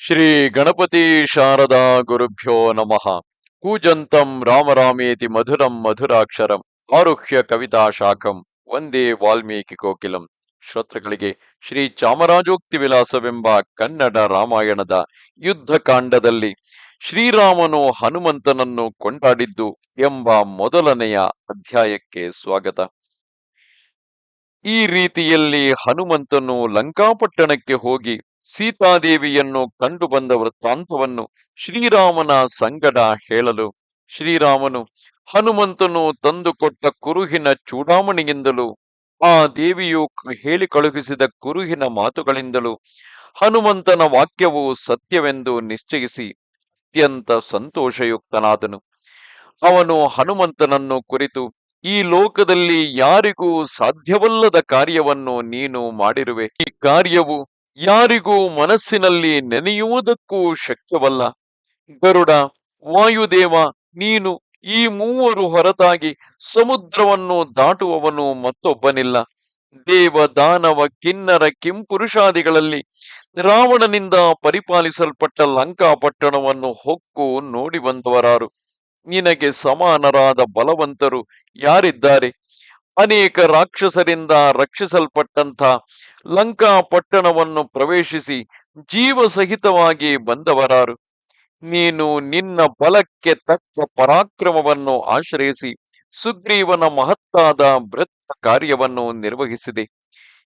ಶ್ರೀ ಗಣಪತಿ ಶಾರದಾ ಗುರುಭ್ಯೋ ನಮಃ. ಕೂಜಂತಂ ರಾಮರಾಮೇತಿ ಮಧುರಂ ಮಧುರಾಕ್ಷರಂ. ಆರುಹ್ಯ ಕವಿತಾ ಶಾಖಂ. ಒಂದೇ ವಾಲ್ಮೀಕಿ ಕೋಕಿಲಂ. ಶ್ರೋತೃಗಳಿಗೆ ಶ್ರೀ ಚಾಮರಾಜೋಕ್ತಿ ವಿಲಾಸವೆಂಬ ಕನ್ನಡ ರಾಮಾಯಣದ ಯುದ್ಧ ಕಾಂಡದಲ್ಲಿ ಶ್ರೀರಾಮನು ಹನುಮಂತನನ್ನು ಕೊಂಡಾಡಿದ್ದು ಎಂಬ ಮೊದಲನೆಯ ಅಧ್ಯಾಯಕ್ಕೆ ಸ್ವಾಗತ. ಈ ರೀತಿಯಲ್ಲಿ ಹನುಮಂತನು ಲಂಕಾಪಟ್ಟಣಕ್ಕೆ ಹೋಗಿ ಸೀತಾದೇವಿಯನ್ನು ಕಂಡು ಬಂದ ವೃತ್ತಾಂತವನ್ನು ಶ್ರೀರಾಮನ ಸಂಗಡ ಹೇಳಲು ಶ್ರೀರಾಮನು ಹನುಮಂತನು ತಂದುಕೊಟ್ಟ ಕುರುಹಿನ ಚೂಡಾಮಣಿಯಿಂದಲೂ, ಆ ದೇವಿಯು ಹೇಳಿ ಕಳುಹಿಸಿದ ಕುರುಹಿನ ಮಾತುಗಳಿಂದಲೂ ಹನುಮಂತನ ವಾಕ್ಯವು ಸತ್ಯವೆಂದು ನಿಶ್ಚಯಿಸಿ ಅತ್ಯಂತ ಸಂತೋಷಯುಕ್ತನಾದನು. ಅವನು ಹನುಮಂತನನ್ನು ಕುರಿತು, ಈ ಲೋಕದಲ್ಲಿ ಯಾರಿಗೂ ಸಾಧ್ಯವಲ್ಲದ ಕಾರ್ಯವನ್ನು ನೀನು ಮಾಡಿರುವೆ. ಈ ಕಾರ್ಯವು ಯಾರಿಗೂ ಮನಸ್ಸಿನಲ್ಲಿ ನೆನೆಯುವುದಕ್ಕೂ ಶಕ್ಯವಲ್ಲ ಗರುಡ, ವಾಯುದೇವ, ನೀನು ಈ ಮೂವರು ಹೊರತಾಗಿ ಸಮುದ್ರವನ್ನು ದಾಟುವವನು ಮತ್ತೊಬ್ಬನಿಲ್ಲ. ದೇವ ದಾನವ ಕಿನ್ನರ ಕಿಂಪುರುಷಾದಿಗಳಲ್ಲಿ ರಾವಣನಿಂದ ಪರಿಪಾಲಿಸಲ್ಪಟ್ಟ ಲಂಕಾಪಟ್ಟಣವನ್ನು ಹೊಕ್ಕು ನೋಡಿ ಬಂದವರಾರು. ನಿನಗೆ ಸಮಾನರಾದ ಬಲವಂತರು ಯಾರಿದ್ದಾರೆ? ಅನೇಕ ರಾಕ್ಷಸರಿಂದ ರಕ್ಷಿಸಲ್ಪಟ್ಟಂಥ ಲಂಕಾ ಪಟ್ಟಣವನ್ನು ಪ್ರವೇಶಿಸಿ ಜೀವ ಸಹಿತವಾಗಿ ಬಂದವರಾರು. ನೀನು ನಿನ್ನ ಬಲಕ್ಕೆ ತಕ್ಕ ಪರಾಕ್ರಮವನ್ನು ಆಶ್ರಯಿಸಿ ಸುಗ್ರೀವನ ಮಹತ್ತಾದ ಭೃತ್ಯ ಕಾರ್ಯವನ್ನು ನಿರ್ವಹಿಸಿದೆ.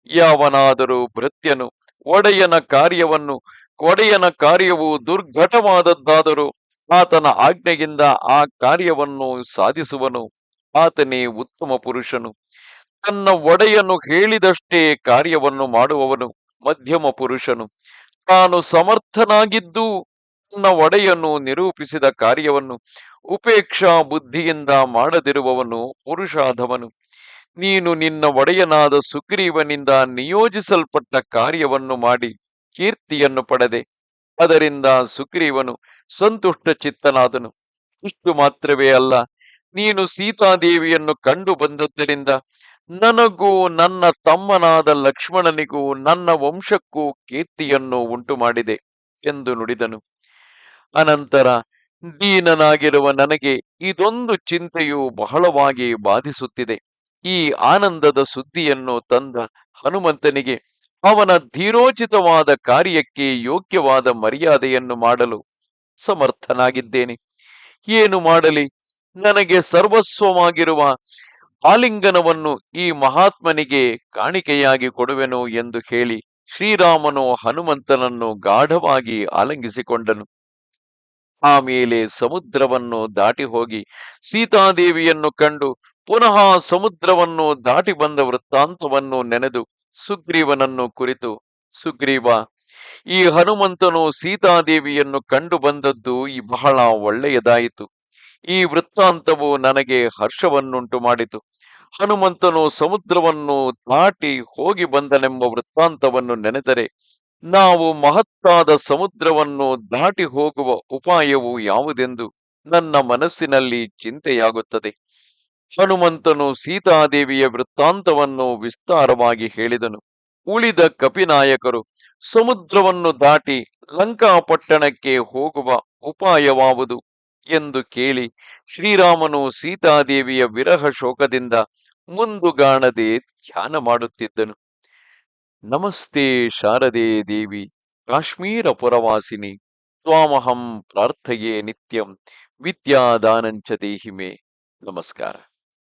ಯಾವನಾದರೂ ಭೃತ್ಯನು ಒಡೆಯನ ಕಾರ್ಯವನ್ನು, ಒಡೆಯನ ಕಾರ್ಯವು ದುರ್ಘಟವಾದದ್ದಾದರೂ ಆತನ ಆಜ್ಞೆಯಿಂದ ಆ ಕಾರ್ಯವನ್ನು ಸಾಧಿಸುವನು. ಆತನೇ ಉತ್ತಮ ಪುರುಷನು. ತನ್ನ ಒಡೆಯನು ಹೇಳಿದಷ್ಟೇ ಕಾರ್ಯವನ್ನು ಮಾಡುವವನು ಮಧ್ಯಮ ಪುರುಷನು. ತಾನು ಸಮರ್ಥನಾಗಿದ್ದು ತನ್ನ ಒಡೆಯನು ನಿರೂಪಿಸಿದ ಕಾರ್ಯವನ್ನು ಉಪೇಕ್ಷಾ ಬುದ್ಧಿಯಿಂದ ಮಾಡದಿರುವವನು ಪುರುಷಾಧವನು ನೀನು ನಿನ್ನ ಒಡೆಯನಾದ ಸುಗ್ರೀವನಿಂದ ನಿಯೋಜಿಸಲ್ಪಟ್ಟ ಕಾರ್ಯವನ್ನು ಮಾಡಿ ಕೀರ್ತಿಯನ್ನು ಪಡೆದೆ. ಅದರಿಂದ ಸುಗ್ರೀವನು ಸಂತುಷ್ಟ ಚಿತ್ತನಾದನು. ಇಷ್ಟು ಮಾತ್ರವೇ ಅಲ್ಲ, ನೀನು ಸೀತಾದೇವಿಯನ್ನು ಕಂಡು ಬಂದದ್ದರಿಂದ ನನಗೂ ನನ್ನ ತಮ್ಮನಾದ ಲಕ್ಷ್ಮಣನಿಗೂ ನನ್ನ ವಂಶಕ್ಕೂ ಕೀರ್ತಿಯನ್ನು ಉಂಟು ಮಾಡಿದೆ ಎಂದು ನುಡಿದನು. ಅನಂತರ, ದೀನನಾಗಿರುವ ನನಗೆ ಇದೊಂದು ಚಿಂತೆಯು ಬಹಳವಾಗಿ ಬಾಧಿಸುತ್ತಿದೆ. ಈ ಆನಂದದ ಸುದ್ದಿಯನ್ನು ತಂದ ಹನುಮಂತನಿಗೆ, ಅವನ ಧೀರೋಚಿತವಾದ ಕಾರ್ಯಕ್ಕೆ ಯೋಗ್ಯವಾದ ಮರ್ಯಾದೆಯನ್ನು ಮಾಡಲು ಸಮರ್ಥನಾಗಿದ್ದೇನೆ. ಏನು ಮಾಡಲಿ? ನನಗೆ ಸರ್ವಸ್ವವಾಗಿರುವ ಆಲಿಂಗನವನ್ನು ಈ ಮಹಾತ್ಮನಿಗೆ ಕಾಣಿಕೆಯಾಗಿ ಕೊಡುವೆನು ಎಂದು ಹೇಳಿ ಶ್ರೀರಾಮನು ಹನುಮಂತನನ್ನು ಗಾಢವಾಗಿ ಆಲಂಗಿಸಿಕೊಂಡನು. ಆಮೇಲೆ ಸಮುದ್ರವನ್ನು ದಾಟಿ ಹೋಗಿ ಸೀತಾದೇವಿಯನ್ನು ಕಂಡು ಪುನಃ ಸಮುದ್ರವನ್ನು ದಾಟಿ ಬಂದ ವೃತ್ತಾಂತವನ್ನು ನೆನೆದು ಸುಗ್ರೀವನನ್ನು ಕುರಿತು, ಸುಗ್ರೀವ, ಈ ಹನುಮಂತನು ಸೀತಾದೇವಿಯನ್ನು ಕಂಡು ಬಂದದ್ದು ಈ ಬಹಳ ಒಳ್ಳೆಯದಾಯಿತು. ಈ ವೃತ್ತಾಂತವು ನನಗೆ ಹರ್ಷವನ್ನುಂಟು ಮಾಡಿತು. ಹನುಮಂತನು ಸಮುದ್ರವನ್ನು ದಾಟಿ ಹೋಗಿ ಬಂದನೆಂಬ ವೃತ್ತಾಂತವನ್ನು ನೆನೆದರೆ ನಾವು ಮಹತ್ತಾದ ಸಮುದ್ರವನ್ನು ದಾಟಿ ಹೋಗುವ ಉಪಾಯವು ಯಾವುದೆಂದು ನನ್ನ ಮನಸ್ಸಿನಲ್ಲಿ ಚಿಂತೆಯಾಗುತ್ತದೆ. ಹನುಮಂತನು ಸೀತಾದೇವಿಯ ವೃತ್ತಾಂತವನ್ನು ವಿಸ್ತಾರವಾಗಿ ಹೇಳಿದನು. ಉಳಿದ ಕಪಿನಾಯಕರು ಸಮುದ್ರವನ್ನು ದಾಟಿ ಲಂಕಾಪಟ್ಟಣಕ್ಕೆ ಹೋಗುವ ಉಪಾಯವಾವುದು. ಎಂದು ಕೇಳಿ ಶ್ರೀರಾಮನು ಸೀತಾದೇವಿಯ ವಿರಹ ಶೋಕದಿಂದ ಮುಂದುಗಾಣದೆ ಧ್ಯಾನ ಮಾಡುತ್ತಿದ್ದನು. ನಮಸ್ತೆ ಶಾರದೆ ದೇವಿ, ಕಾಶ್ಮೀರ ಪುರವಾಸಿನಿ, ತ್ವಾಮಹಂ ಪ್ರಾರ್ಥಯೇ ನಿತ್ಯಂ, ವಿದ್ಯಾದಾನಂಚ ದೇಹಿಮೆ. ನಮಸ್ಕಾರ.